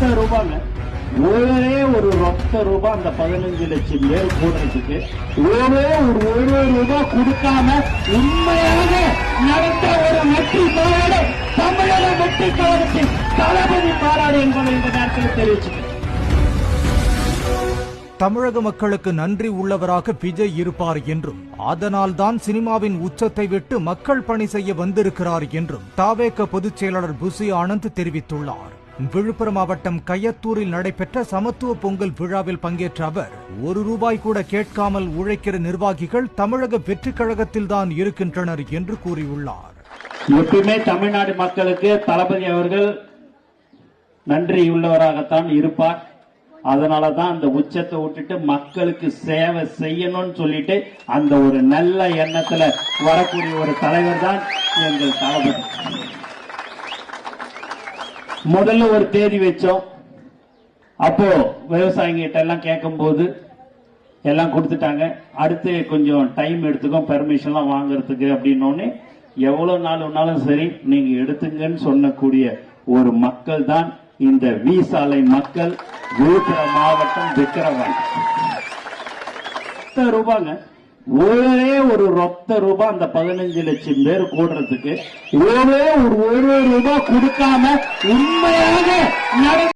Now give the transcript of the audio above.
ரொத்த ரூபாங்க. ஒரே ஒரு ரொத்த ரூபாய் அந்த பதினஞ்சு லட்சம் பேர் கூடுறதுக்கு ஒரே ஒரு ஒரு ரூபாய் கொடுக்காம உண்மையாக நடந்த ஒரு வெற்றி மாநாடு தமிழக வெற்றி கழகத்தின் தளபதி மாநாடு என்பதை இந்த நேரத்தில் தெரிவிச்சுக்கிறேன். தமிழக மக்களுக்கு நன்றி உள்ளவராக விஜய் இருப்பார் என்றும் அதனால்தான் சினிமாவின் உச்சத்தை விட்டு மக்கள் பணி செய்ய வந்திருக்கிறார் என்றும் தாவேக பொதுச் செயலாளர் புசி ஆனந்த் தெரிவித்துள்ளார். விழுப்புரம் மாவட்டம் கையத்தூரில் நடைபெற்ற சமத்துவ பொங்கல் விழாவில் பங்கேற்ற அவர் ஒரு ரூபாய் கூட கேட்காமல் உழைக்கிற நிர்வாகிகள் தமிழக வெற்றிக் கழகத்தில்தான் இருக்கின்றனர் என்று கூறியுள்ளார். எப்பயுமே தமிழ்நாடு மக்களுக்கு தளபதி அவர்கள் நன்றி உள்ளவராகத்தான் இருப்பார். அதனால தான் அந்த உச்சத்தை விட்டுட்டு மக்களுக்கு சேவை செய்யணும்னு சொல்லிட்டு அந்த ஒரு நல்ல எண்ணத்துல வரக்கூடிய ஒரு தலைவர் தான் எங்கள் தளபதி. முதல்ல ஒரு தேதி வச்சோம். அப்போ விவசாயிங்கிட்ட எல்லாம் கேட்கும்போது எல்லாம் கொடுத்துட்டாங்க. அடுத்து கொஞ்சம் டைம் எடுத்துக்கோ பெர்மிஷன்லாம் வாங்குறதுக்கு அப்படின்னோடனே எவ்வளவு நாள் ஒன்னாலும் சரி நீங்க எடுத்துங்கன்னு சொன்னக்கூடிய ஒரு மக்கள் தான் இந்த வி சாலை மக்கள் விழுப்புரம் மாவட்டம் விக்கிரவாண்டி. ரூபாங்க. ஒரே ஒரு ரொத்த ரூபாய் அந்த பதினஞ்சு லட்சம் பேர் கூடுறதுக்கு ஒரே ஒரு ஒரு ரூபாய் கொடுக்காம உண்மையாக நட